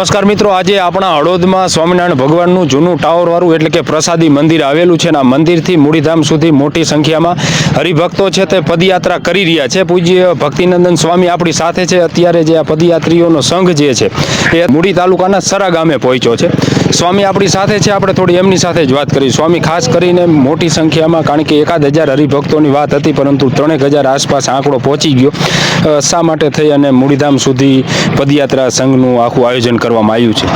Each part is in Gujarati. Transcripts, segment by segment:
નમસ્કાર મિત્રો, આજે આપણા હળોદમાં સ્વામિનારાયણ ભગવાનનું જૂનું ટાવર વાળું એટલે કે પ્રસાદી મંદિર આવેલું છે અને મંદિરથી મૂડીધામ સુધી મોટી સંખ્યામાં હરિભક્તો છે તે પદયાત્રા કરી રહ્યા છે. પૂજ્ય ભક્તિનંદન સ્વામી આપણી સાથે છે. અત્યારે જે આ પદયાત્રીઓનો સંઘ જે છે, એ મૂડી તાલુકાના સરા ગામે પહોંચ્યો છે. સ્વામી આપણી સાથે છે, આપણે થોડી એમની સાથે જ વાત કરી સ્વામી, ખાસ કરીને મોટી સંખ્યામાં, કારણ કે એકાદ હજાર હરિભક્તોની વાત હતી, પરંતુ ત્રણેક હજાર આસપાસ આંકડો પહોંચી ગયો. શા માટે થઈ અને મૂડીધામ સુધી પદયાત્રા સંઘનું આખું આયોજન કરવામાં આવ્યું છે?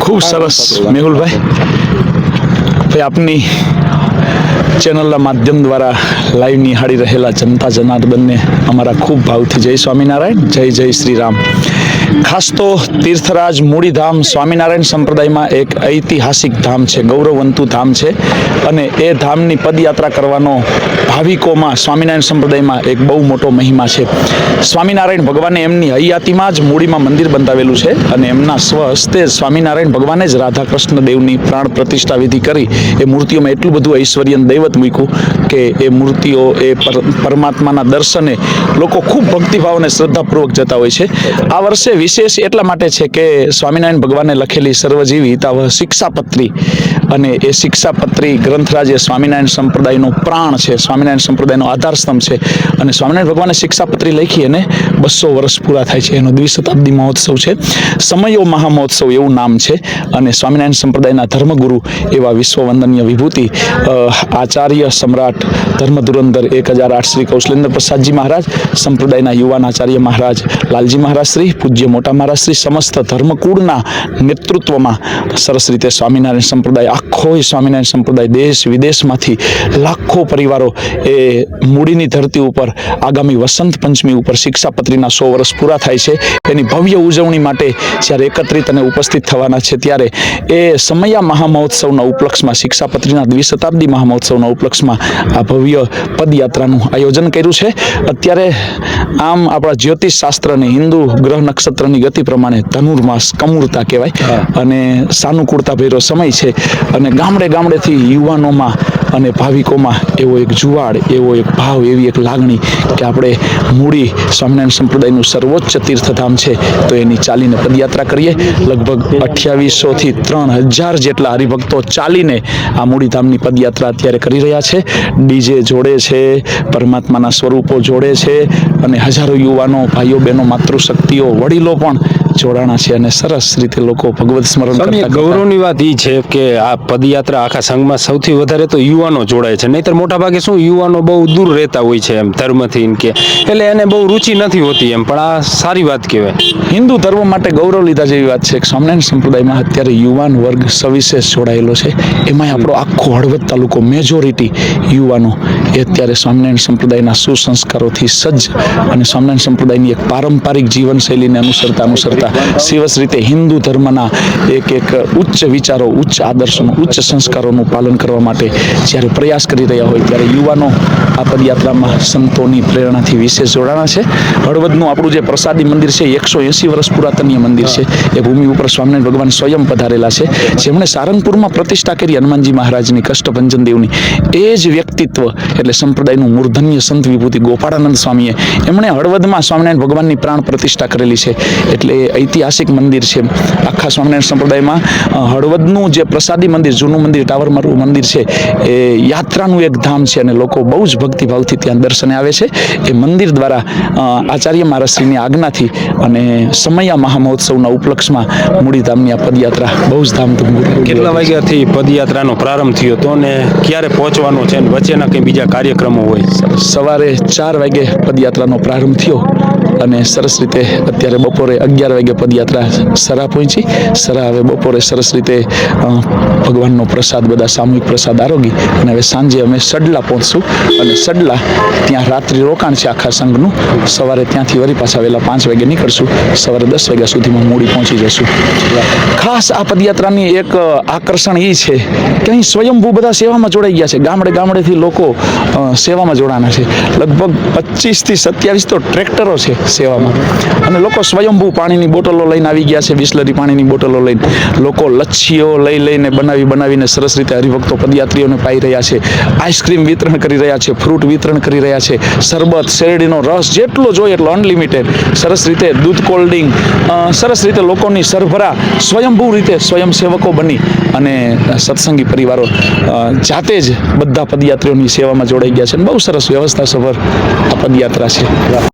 ખૂબ સરસ, મેહુલભાઈ. ભાઈ આપની ચેનલના માધ્યમ દ્વારા લાઈવ નિહાળી રહેલા જનતા જનાર્દનને અમારા ખૂબ ભાવથી જય સ્વામિનારાયણ, જય જય શ્રી રામ ખાસ તો તીર્થરાજ મૂડીધામ સ્વામિનારાયણ સંપ્રદાયમાં એક ઐતિહાસિક ધામ છે, ગૌરવવંતુ ધામ છે અને એ ધામની પદયાત્રા કરવાનો ભાવિકોમાં સ્વામિનારાયણ સંપ્રદાયમાં એક બહુ મોટો મહિમા છે. સ્વામિનારાયણ ભગવાને એમની હૈયાતીમાં જ મૂડીમાં મંદિર બંધાવેલું છે અને એમના સ્વહસ્તે સ્વામિનારાયણ ભગવાને જ રાધા કૃષ્ણ દેવની પ્રાણ પ્રતિષ્ઠા વિધિ કરી એ મૂર્તિઓમાં એટલું બધું ઐશ્વર્ય દૈવત મૂક્યું કે એ મૂર્તિઓ એ પરમાત્માના દર્શને લોકો ખૂબ ભક્તિભાવ અને શ્રદ્ધાપૂર્વક જતા હોય છે. આ વર્ષે વિશેષ એટલા માટે છે કે સ્વામિનારાયણ ભગવાને લખેલી સર્વજીવી શિક્ષાપત્રી અને એ શિક્ષાપત્રી ગ્રંથરાજ એ સ્વામિનારાયણ સંપ્રદાયનો પ્રાણ છે, સ્વામિનારાયણ સંપ્રદાયનો આધારસ્તંભ છે અને સ્વામિનારાયણ ભગવાને શિક્ષાપત્રી લખી અને બસો વર્ષ પૂરા થાય છે. એનો દ્વિશતાબ્દી મહોત્સવ છે. સમયો મહામહોત્સવ એવું નામ છે અને સ્વામિનારાયણ સંપ્રદાયના ધર્મગુરુ એવા વિશ્વવંદનીય વિભૂતિ આચાર્ય સમ્રાટ ધર્મધુરંધર એક હજાર આઠ શ્રી કૌશલેન્દ્ર પ્રસાદજી મહારાજ, સંપ્રદાયના યુવાન આચાર્ય મહારાજ લાલજી મહારાજ શ્રી, પૂજ્ય મોટા મહારાજ શ્રી, સમસ્ત ધર્મકુળના નેતૃત્વમાં સરસ રીતે સ્વામિનારાયણ સંપ્રદાય આખો સ્વામિનારાયણ સંપ્રદાય દેશ વિદેશમાંથી લાખો પરિવારો એ મૂડીની ધરતી ઉપર આગામી વસંત પંચમી ઉપર શિક્ષાપત્રીના સો વર્ષ પૂરા થાય છે. એની ભવ્ય ઉજવણી માટે જ્યારે એકત્રિત અને ઉપસ્થિત થવાના છે ત્યારે એ સમયા મહામહોત્સવના ઉપલક્ષમાં શિક્ષાપત્રીના દ્વિશતાબ્દી મહામહોત્સવના ઉપલક્ષમાં આ ભવ્ય પદયાત્રાનું આયોજન કર્યું છે. અત્યારે આમ આપણા જ્યોતિષ શાસ્ત્રની હિન્દુ ગ્રહ નક્ષત્રની ગતિ પ્રમાણે ધનુર્માસ કમૂરતા કહેવાય અને સાનુકૂળતા ભેરો સમય છે. અને ગામડે ગામડેથી યુવાનોમાં અને ભાવિકોમાં એવો એક જુવાળ, એવો એક ભાવ, એવી એક લાગણી કે આપણે મૂડી સ્વામિનારાયણ સંપ્રદાયનું સર્વોચ્ચ તીર્થધામ છે, તો એની ચાલીને પદયાત્રા કરીએ. લગભગ અઠ્યાવીસોથી ત્રણ હજાર જેટલા હરિભક્તો ચાલીને આ મૂડીધામની પદયાત્રા અત્યારે કરી રહ્યા છે. ડીજે જોડે છે, પરમાત્માના સ્વરૂપો જોડે છે અને હજારો યુવાનો, ભાઈઓ, બહેનો, માતૃશક્તિઓ, વડીલો પણ જોડાણા છે અને સરસ રીતે લોકો ભગવત સ્મરણ કરતા ગૌરવની વાત એ છે કે આ પદયાત્રા આખા સંઘમાં સૌથી વધારે તો યુવાનો જોડાય છે. નહીતર મોટા ભાગે શું યુવાનો બહુ દૂર રહેતા હોય છે એમ ધર્મથી કે એટલે એને બહુ રુચિ નથી હોતી એમ પણ આ સારી વાત કહેવાય. હિન્દુ ધર્મ માટે ગૌરવ લીધા જેવી વાત છે. સ્વામિનારાયણ સંપ્રદાયમાં અત્યારે યુવાન વર્ગ સવિશેષ જોડાયેલો છે. એમાં આપણો આખો હળવદ તાલુકો મેજોરિટી યુવાનો એ અત્યારે સ્વામિનારાયણ સંપ્રદાયના સુસંસ્કારોથી સજ્જ અને સ્વામિનારાયણ સંપ્રદાયની એક પારંપરિક જીવનશૈલીને અનુસરતા અનુસરતા સિવસ રીતે હિન્દુ ધર્મના એક એક ઉચ્ચ વિચારો, ઉચ્ચ આદર્શોનું, ઉચ્ચ સંસ્કારોનું પાલન કરવા માટે જ્યારે પ્રયાસ કરી રહ્યા હોય ત્યારે યુવાનો આ પદયાત્રામાં સંતોની પ્રેરણાથી વિશેષ જોડાણા છે. હળવદનું આપણું જે પ્રસાદી મંદિર છે એકસો એંસી વર્ષ પુરાતનીય મંદિર છે. એ ભૂમિ ઉપર સ્વામિનારાયણ ભગવાન સ્વયં પધારેલા છે. જેમણે સારંગપુરમાં પ્રતિષ્ઠા કરી હનુમાનજી મહારાજની કષ્ટભંજન દેવની એ જ વ્યક્તિત્વ એટલે સંપ્રદાયનું મૂર્ધન્ય સંત વિભૂતિ ગોપાળાનંદ સ્વામીએ. એમણે હળવદમાં સ્વામિનારાયણ ભગવાનની પ્રાણ પ્રતિષ્ઠા કરેલી છે. એટલે ઐતિહાસિક મંદિર છે. આખા સ્વામિનારાયણ સંપ્રદાયમાં હળવદનું જે પ્રસાદી મંદિર જૂનું મંદિર ટાવરમારું મંદિર છે એ યાત્રાનું એક ધામ છે અને લોકો બહુ જ ભક્તિભાવથી ત્યાં દર્શને આવે છે. એ મંદિર દ્વારા આચાર્ય મહારાજશ્રીની આજ્ઞાથી અને સમયા મહામહોત્સવના ઉપલક્ષમાં મૂડીધામની આ પદયાત્રા બહુ જ ધામધૂમ કેટલા વાગ્યાથી પદયાત્રાનો પ્રારંભ થયો હતો અને ક્યારે પહોંચવાનો છે અને વચ્ચેના કંઈ બીજા કાર્યક્રમો હોય? સવારે ચાર વાગે પદયાત્રાનો પ્રારંભ થયો. અને સરસ રીતે અત્યારે બપોરે અગિયાર વાગે પદયાત્રા સરા પહોંચી. સરા હવે બપોરે સરસ રીતે ભગવાનનો પ્રસાદ, બધા સામૂહિક પ્રસાદ આરોગી અને હવે સાંજે અમે સડલા પહોંચશું. અને સડલા ત્યાં રાત્રિ રોકાણ છે આખા સંઘનું. સવારે ત્યાંથી વળી પાછા વહેલા પાંચ વાગે નીકળશું. સવારે દસ વાગ્યા સુધીમાં મૂડી પહોંચી જશું. ખાસ આ પદયાત્રાની એક આકર્ષણ એ છે કે અહીં સ્વયંભૂ બધા સેવામાં જોડાઈ ગયા છે. ગામડે ગામડેથી લોકો સેવામાં જોડાના છે. લગભગ પચીસથી સત્યાવીસ તો ટ્રેક્ટરો છે. સેવામાં. અને લોકો સ્વયંભૂ પાણીની બોટલો લઈને આવી ગયા છે, બિસ્લરી પાણીની બોટલો લઈને. લોકો લચ્છીઓ લઈ લઈને બનાવી, બનાવીને સરસ રીતે હરિભક્તો પદયાત્રીઓને પાઈ રહ્યા છે. આઈસ્ક્રીમ વિતરણ કરી રહ્યા છે, ફ્રૂટ વિતરણ કરી રહ્યા છે. શરબત, શેરડીનો રસ જેટલો જોઈએ એટલો અનલિમિટેડ. સરસ રીતે દૂધ કોલ્ડ સરસ રીતે લોકોની સરભરા સ્વયંભૂ રીતે સ્વયંસેવકો બની અને સત્સંગી પરિવારો જાતે જ બધા પદયાત્રીઓની સેવામાં જોડાઈ ગયા છે. બહુ સરસ વ્યવસ્થા સભર આ પદયાત્રા છે.